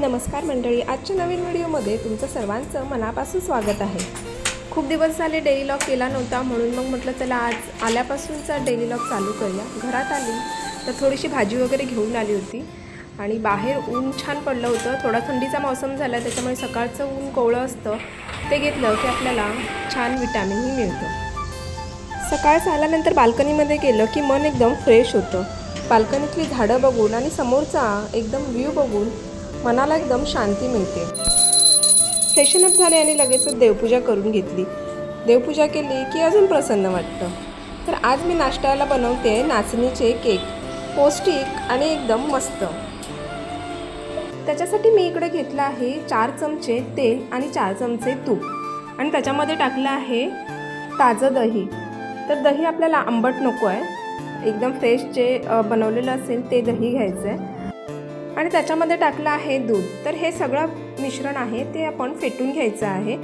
नमस्कार मंडळी आजच्या नवीन व्हिडिओमध्ये तुमचं सर्वांचं मनापासून स्वागत आहे. खूप दिवस झाले डेली लॉक केला नव्हता म्हणून मग म्हटलं चला आज आल्यापासूनचा डेली लॉक चालू करूया. घरात आली तर थोडीशी भाजी वगैरे घेऊन आली होती. आणि बाहेर ऊन छान पडलं होतं थोडा थंडीचा मौसम झाला त्याच्यामुळे सकाळचं ऊन कोवळं असतं. ते घेतलं की आपल्याला छान विटॅमिनही मिळतं. सकाळ आल्यानंतर बाल्कनीमध्ये गेलं की मन एकदम फ्रेश होतं. बाल्कनीतली झाडं बघून आणि समोरचा एकदम व्ह्यू बघून मनाला एकदम शांती मिळते. फ्रेशनअप झाले आणि लगेचच देवपूजा करून घेतली. देवपूजा केली की अजून प्रसन्न वाटतं. तर आज मी नाश्त्याला बनवते नाचणीचे केक. पौष्टिक आणि एकदम मस्त. त्याच्यासाठी मी इकडे घेतलं आहे चार चमचे तेल आणि चार चमचे तूप. आणि त्याच्यामध्ये टाकलं आहे ताजं दही. तर दही आपल्याला आंबट नको आहे. एकदम फ्रेश जे बनवलेलं असेल ते दही घ्यायचं आहे आणि त्याच्यामध्ये टाकलं आहे दूध. तर हे सगळं मिश्रण आहे ते आपण फेटून घ्यायचं आहे.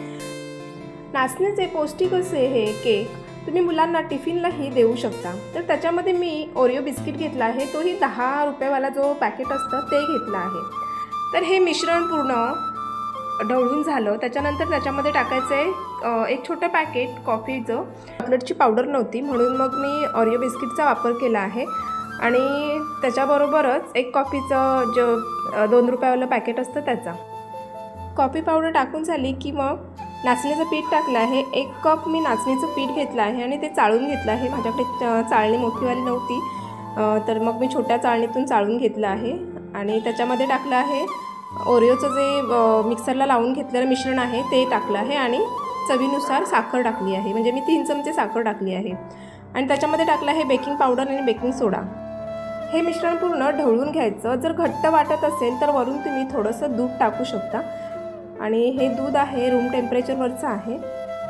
नाचण्याचे पौष्टिक असे हे केक तुम्ही मुलांना टिफिनलाही देऊ शकता. तर त्याच्यामध्ये मी ओरिओ बिस्किट घेतला आहे तोही दहा रुपयेवाला जो पॅकेट असतं ते घेतलं आहे. तर हे मिश्रण पूर्ण ढवळून झालं. त्याच्यानंतर त्याच्यामध्ये टाकायचं आहे एक छोटं पॅकेट कॉफीचं चॉकलेटची पावडर नव्हती म्हणून मग मी ऑरिओ बिस्किटचा वापर केला आहे. आणि त्याच्याबरोबरच एक कॉफीचं जो दोन रुपयावालं पॅकेट असतं त्याचा. कॉफी पावडर टाकून झाली की मग नाचणीचं पीठ टाकलं आहे. एक कप मी नाचणीचं पीठ घेतलं आहे आणि ते चाळून घेतलं आहे. माझ्याकडे चाळणी मोठीवाली नव्हती तर मग मी छोट्या चाळणीतून चाळून घेतलं आहे. आणि त्याच्यामध्ये टाकलं आहे ओरिओचं जे मिक्सरला लावून घेतलेलं मिश्रण आहे ते टाकलं आहे आणि चवीनुसार साखर टाकली आहे. म्हणजे मी तीन चमचे साखर टाकली आहे. आणि त्याच्यामध्ये टाकलं आहे बेकिंग पावडर आणि बेकिंग सोडा. हे मिश्रण पूर्ण ढवळून घ्यायचं. जर घट्ट वाटत असेल तर वरून तुम्ही थोडंसं दूध टाकू शकता. आणि हे दूध आहे रूम टेम्परेचरवरचं आहे.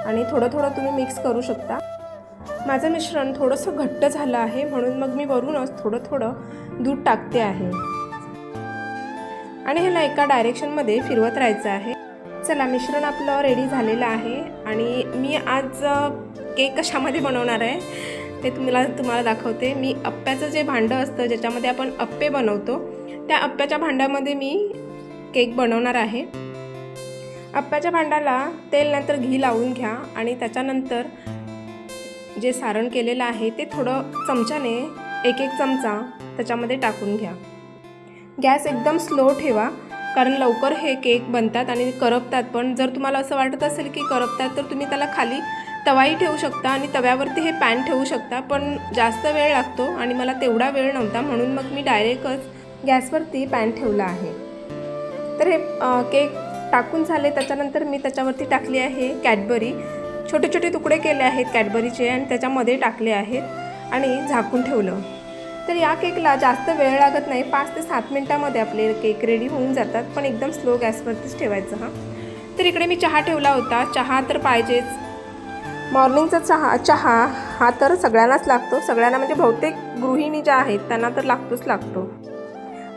आणि थोडं थोडं तुम्ही मिक्स करू शकता. माझं मिश्रण थोडंसं घट्ट झालं आहे म्हणून मग मी वरूनच थोडं थोडं दूध टाकते आहे. आणि ह्याला एका डायरेक्शनमध्ये फिरवत राहायचं आहे. चला मिश्रण आपलं रेडी झालेलं आहे. आणि मी आज केक कशामध्ये बनवणार आहे? ते तुम्हाला तुम्हाला दाखवते. मी अप्प्याचं जे भांडं असतं ज्याच्यामध्ये आपण अप्पे बनवतो त्या अप्प्याच्या भांड्यामध्ये मी केक बनवणार आहे. अप्प्याच्या भांड्याला तेल नंतर घी लावून घ्या आणि त्याच्यानंतर जे सारण केलेलं आहे ते थोडं चमच्याने एक एक चमचा त्याच्यामध्ये टाकून घ्या. गॅस एकदम स्लो ठेवा कारण लवकर हे केक बनतात आणि करपतात. पण जर तुम्हाला असं वाटत असेल की करपतात तर तुम्ही त्याला खाली तवाही ठेवू शकता आणि तव्यावरती हे पॅन ठेवू शकता पण जास्त वेळ लागतो आणि मला तेवढा वेळ नव्हता म्हणून मग मी डायरेक्टच गॅसवरती पॅन ठेवला आहे. तर हे केक टाकून झाले त्याच्यानंतर मी त्याच्यावरती टाकली आहे कॅडबरी. छोटे छोटे तुकडे केले आहेत कॅडबरीचे आणि त्याच्यामध्ये टाकले आहेत आणि झाकून ठेवलं. तर या केकला जास्त वेळ लागत नाही पाच ते सात मिनटामध्ये आपले केक रेडी होऊन जातात पण एकदम स्लो गॅसवरतीच ठेवायचं हां. तर इकडे मी चहा ठेवला होता. चहा तर पाहिजेच मॉर्निंगचा चहा चहा हा तर सगळ्यांनाच लागतो. सगळ्यांना म्हणजे बहुतेक गृहिणी ज्या आहेत त्यांना तर लागतोच लागतो.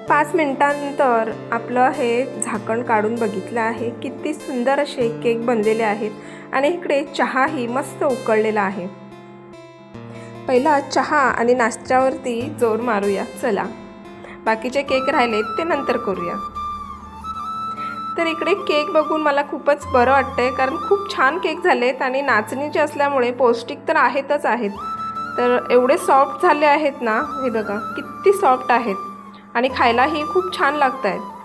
पाच मिनटानंतर आपलं हे झाकण काढून बघितलं आहे. किती सुंदर असे केक बनलेले आहेत. आणि इकडे चहाही मस्त उकळलेला आहे. पहिला चहा आणि नाश्त्यावरती जोर मारूया. चला. बाकीचे केक राहिलेत ते नंतर करूया. तर इकडे केक बघून मला खूपच बरं वाटतंय कारण खूप छान केक झालेत आणि नाचणीचे असल्यामुळे पौष्टिक तर आहेतच आहेत. तर एवढे सॉफ्ट झाले आहेत ना हे बघा किती सॉफ्ट आहेत. आणि खायलाही खूप छान लागत आहेत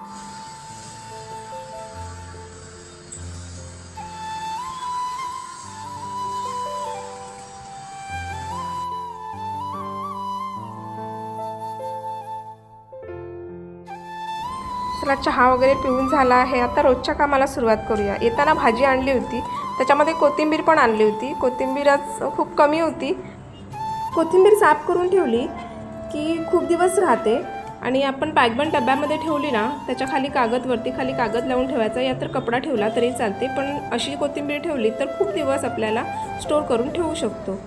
सगळा चहा वगैरे पिऊन झाला आहे. आता रोजच्या कामाला सुरुवात करूया. येताना भाजी आणली होती. त्याच्यामध्ये कोथिंबीर पण आणली होती. कोथिंबीर आज खूप कमी होती. कोथिंबीर साफ करून ठेवली की खूप दिवस राहते. आणि आपण पॅकबंद डब्यामध्ये ठेवली ना त्याच्याखाली कागदवरती खाली कागद लावून ठेवायचा. या तर कपडा ठेवला तरी चालते पण अशी कोथिंबीर ठेवली तर खूप दिवस आपल्याला स्टोर करून ठेवू शकतो.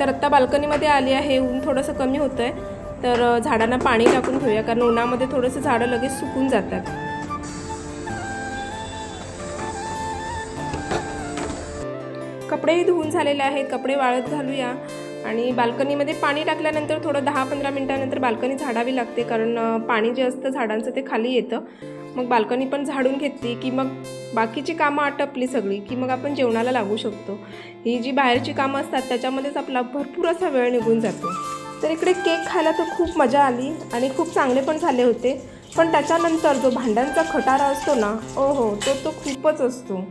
तर आत्ता बाल्कनीमध्ये आली आहे. ऊन थोडंसं कमी होतं आहे तर झाडांना पाणी टाकून ठेवूया कारण उन्हामध्ये थोडंसं झाडं लगेच सुकून जातात. कपडेही धुवून झालेले आहेत कपडे वाळत घालूया. आणि बाल्कनीमध्ये पाणी टाकल्यानंतर थोडं दहा पंधरा मिनटानंतर बाल्कनी झाडावी लागते कारण पाणी जे असतं झाडांचं ते खाली येतं. मग बाल्कनी पण झाडून घेतली की मग बाकीची कामं आटपली सगळी की मग आपण जेवणाला लागू शकतो. ही जी बाहेरची कामं असतात त्याच्यामध्येच आपला भरपूर असा वेळ निघून जातो. तर इकडे केक खायला तर खूप मजा आली आणि खूप चांगले पण झाले होते. पण त्याच्यानंतर जो भांड्यांचा खटारा असतो ना ओ हो तो तो खूपच असतो.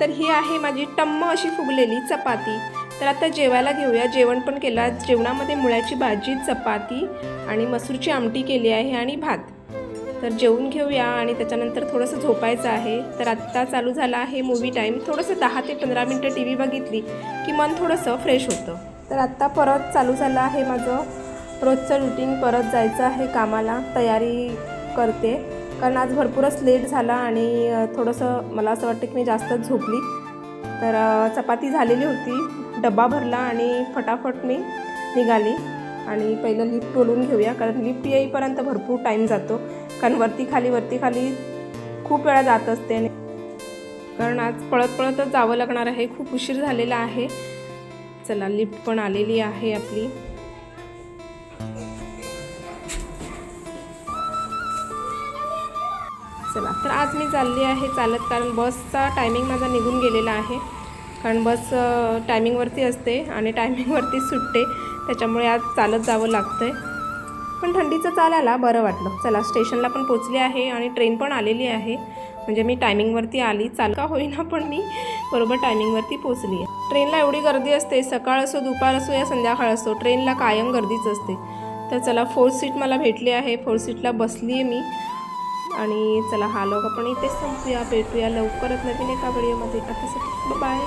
तर ही आहे माझी टम्म अशी फुगलेली चपाती. तर आता जेवायला घेऊया. जेवण पण केलं. जेवणामध्ये मुळ्याची भाजी चपाती आणि मसूरची आमटी केली आहे आणि भात. तर जेवून घेऊया आणि त्याच्यानंतर थोडंसं झोपायचं आहे. तर आत्ता चालू झाला आहे मूवी टाईम थोडंसं दहा ते पंधरा मिनटं टी व्ही बघितली की मन थोडंसं फ्रेश होतं. तर आत्ता परत चालू झालं आहे माझं. रोजचं रुटीन परत जायचं आहे कामाला तयारी करते. कारण आज भरपूरच लेट झाला आणि थोडंसं मला असं वाटतं की मी जास्तच झोपली. तर चपाती झालेली होती डब्बा भरला आणि फटाफट मी निघाली. आणि पहिलं लिफ्ट बोलून घेऊया कारण लिफ्ट येईपर्यंत भरपूर टाईम जातो. कारण वरती खाली वरती खाली खूप वेळा जात असते. आणि कारण आज पळत पळतच जावं लागणार आहे खूप उशीर झालेला आहे. चला लिफ्ट पण आलेली आहे आपली. चला तर आज मी चालली आहे चालत कारण बसचा टायमिंग माझा निघून गेलेला आहे. कारण बस टायमिंगवरती असते आणि टायमिंगवरती सुटते त्याच्यामुळे आज चालत जावं लागतं आहे पण थंडीचं चालायला बरं वाटलं. चला स्टेशनला पण पोचले आहे आणि ट्रेन पण आलेली आहे. म्हणजे मी टायमिंगवरती आली चाल का होईना पण मी बरोबर टायमिंगवरती पोचली आहे ट्रेनला एवढी गर्दी असते सकाळ असो दुपार असो या संध्याकाळ असो ट्रेनला कायम गर्दीच असते. तर चला फोर्थ सीट मला भेटली आहे. फोर्थ सीटला बसली आहे मी. आणि चला हा लोक आपण इथेच संपूया भेटूया लवकरच नवीन एका व्हिडिओमध्ये आता बाय